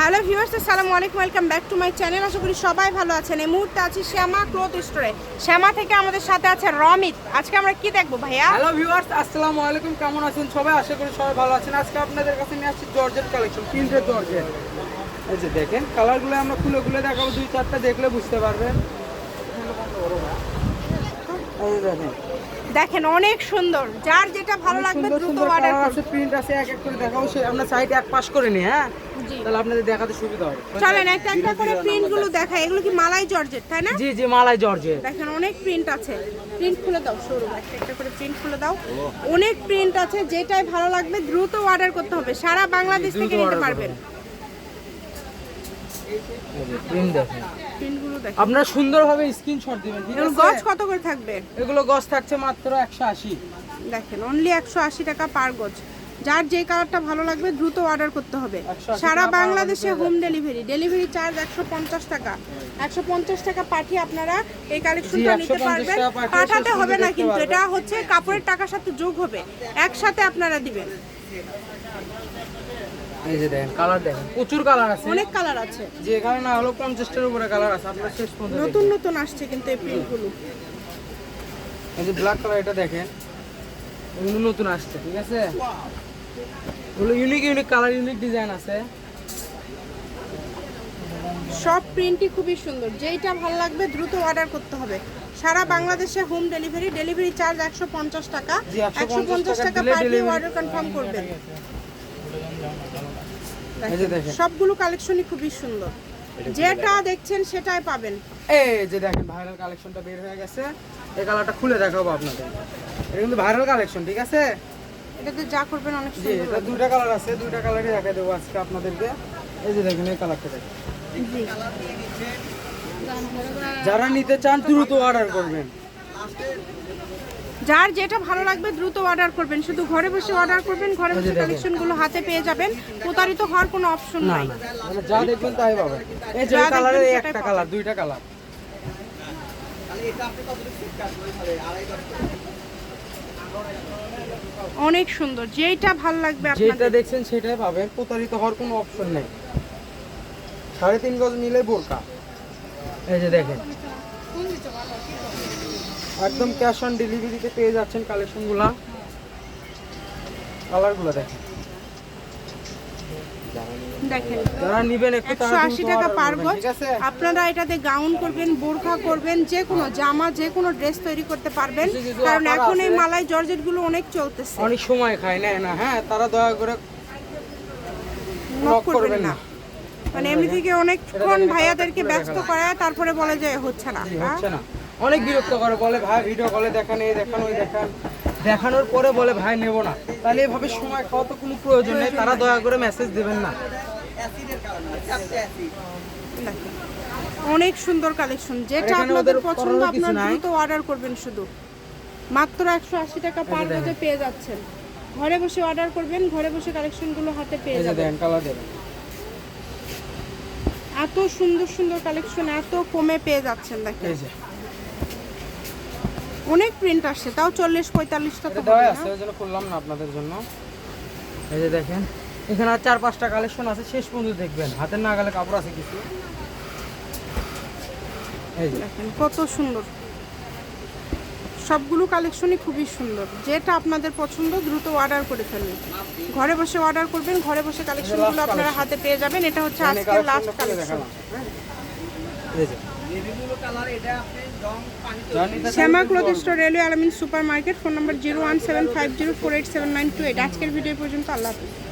Hello viewers আসসালামু আলাইকুম welcome back to my channel আশা করি সবাই ভালো আছেন। এই মুহূর্তে আছি শ্যামা ক্লথ স্টোরে। শ্যামা থেকে আমাদের সাথে আছে রমিত। আজকে আমরা কি দেখব ভাইয়া? হ্যালো ভিউয়ার্স আসসালামু আলাইকুম, কেমন আছেন? সবাই আশা করি সবাই ভালো আছেন। আজকে আপনাদের কাছে নিয়ে আসছি জর্জেট কালেকশন প্রিন্টেড জর্জেট এই যে দেখেন কালারগুলো আমরা খুলে খুলে দেখাবো, দুই চারটা দেখলে বুঝতে পারবেন। এই দেখেন দেখেন অনেক সুন্দর। যার যেটা ভালো লাগবে দ্রুত অর্ডার করুন আছে প্রিন্ট আছে এক এক করে দেখাবো সে আমরা সাইড এক পাশ করে নিই হ্যাঁ? জি। তাহলে আপনাদের দেখাতে সুবিধা হবে। চলেন একটা একটা করে প্রিন্টগুলো দেখাই। এগুলো কি মালাই জর্জেট তাই না? জি জি মালাই জর্জেট। দেখেন অনেক প্রিন্ট আছে। প্রিন্ট খুলে দাও শুরু একটা একটা করে প্রিন্ট খুলে দাও। অনেক প্রিন্ট আছে যেটাই ভালো লাগবে দ্রুত অর্ডার করতে হবে। সারা বাংলাদেশ থেকে নিতে পারবেন। প্রিন্ট দেখেন। আপনারা সুন্দরভাবে স্ক্রিনশট দিবেন এগুলো গজ কত করে থাকবে? এগুলো গজ থাকছে মাত্র একশো আশি। দেখেন অনলি একশো আশি টাকা পার গজ যার যে কালারটা ভালো লাগবে দ্রুত অর্ডার করতে হবে। সারা বাংলাদেশে হোম ডেলিভারি ডেলিভারি চার্জ একশো পঞ্চাশ টাকা। একশো পঞ্চাশ টাকা পাঠিয়ে আপনারা এই কালেকশনটা নিতে পারবেন। পাঠাতে হবে না কিন্তু এটা হচ্ছে কাপড়ের টাকার সাথে যোগ হবে। একসাথে আপনারা দিবেন। এই যে দেখেন কালার দেখেন প্রচুর কালার আছে। অনেক কালার আছে। যে এখানে না হলো পঞ্চাশটার উপরে কালার আছে আপনারা শেষ পর্যন্ত নতুন নতুন আসছে কিন্তু এই প্রিন্টগুলো এই যে ব্ল্যাক কালার এটা দেখেন এগুলো নতুন আসছে ঠিক আছে? এগুলো unique unique colour unique design আছে। সব প্রিন্টই খুবই সুন্দর। যেইটা ভালো লাগবে দ্রুত অর্ডার করতে হবে। সারা বাংলাদেশে হোম ডেলিভারি ডেলিভারি চার্জ একশো পঞ্চাশ টাকা। একশো পঞ্চাশ টাকা পাঠিয়ে অর্ডার কনফার্ম করবেন। দেখেন সবগুলো কালেকশনই খুবই সুন্দর। যেটা দেখছেন সেটাই পাবেন। এই যে দেখেন ভাইরাল কালেকশনটা বের হয়ে গেছে। এই কালারটা খুলে দেখাবো আপনাদের। এটা কিন্তু ভাইরাল কালেকশন ঠিক আছে? এটাতে যা করবেন অনেক সুন্দর এটা দুইটা কালার আছে দুইটা কালারই দেখা দেবো আজকে আপনাদেরকে। এই যে দেখেন এই কালারটা দেখেন। যারা নিতে চান দ্রুত অর্ডার করবেন। যার যেটা ভালো লাগবে দ্রুত অর্ডার করবেন। শুধু ঘরে বসে অর্ডার করবেন ঘরে বসে। কালেকশনগুলো হাতে পেয়ে যাবেন। প্রতারিত হওয়ার কোনো অপশন নাই। মানে যা দেখবেন তাই পাবেন। এই যে কালারের সেটাই একটা। কালার দুইটা কালার অনেক সুন্দর। যেটা ভালো লাগবে যেটা দেখছেন সেটাই পাবেন। প্রতারিত হওয়ার কোনো অপশন নেই। সাড়ে তিন গজ নিলে বোরকা। এই যে দেখেন। একদম ক্যাশ অন ডেলিভারিতে পেয়ে যাচ্ছেন কালেকশনগুলো কালারগুলো দেখেন। আপনারা এটাতে গাউন করবেন বোরখা করবেন যে কোনো জামা যে কোনো ড্রেস তৈরি করতে পারবেন। কারণ এখন এই মালাই জর্জেটগুলো অনেক চলতেছে। অনেক সময় খায় না। হ্যাঁ তারা দয়া করে করবেন না। মানে এমনি থেকে অনেকক্ষণ ভাইয়াদেরকে ব্যস্ত করায় তারপরে বলে যে হচ্ছে না হ্যাঁ? হচ্ছে না। অনেক বিরক্ত করে বলে ভাই ভিডিও কলে দেখান এই দেখান ওই দেখান। দেখানোর পরে বলে ভাই নেব না। তাহলে এভাবে সময় খাওয়া তো কোনো প্রয়োজন নেই তারা দয়া করে মেসেজ দেবেন না। অনেক সুন্দর কালেকশন যেটা আপনাদের পছন্দ আপনার। দ্রুত অর্ডার করবেন শুধু। মাত্র একশো আশি টাকা পার। গজে পেয়ে যাচ্ছেন। ঘরে বসে অর্ডার করবেন ঘরে বসে কালেকশনগুলো হাতে পেয়ে যাবেন। এত সুন্দর সুন্দর কালেকশন এত কমে পেয়ে যাচ্ছেন দেখেন। অনেক প্রিন্ট আসছে তাও চল্লিশ পঁয়তাল্লিশটা তো দেওয়া আছে ওই জন্য করলাম না আপনাদের জন্য। এই যে দেখেন এখানে আর চার পাঁচটা কালেকশন আছে শেষ পর্যন্ত দেখবেন। হাতের নাগালে কাপড় আছে কিছু। এই যে। দেখেন কত সুন্দর। সবগুলো কালেকশনই খুবই সুন্দর। যেটা আপনাদের পছন্দ দ্রুত অর্ডার করে ফেলুন। ঘরে বসে অর্ডার করবেন ঘরে বসে কালেকশনগুলো আপনারা হাতে পেয়ে যাবেন। এটা হচ্ছে আজকের last collection Shyama cloth store railway Alamin super market phone number zero one seven five zero four eight seven nine two eight. আজকের ভিডিও পর্যন্ত আল্লাহ হাফিজ।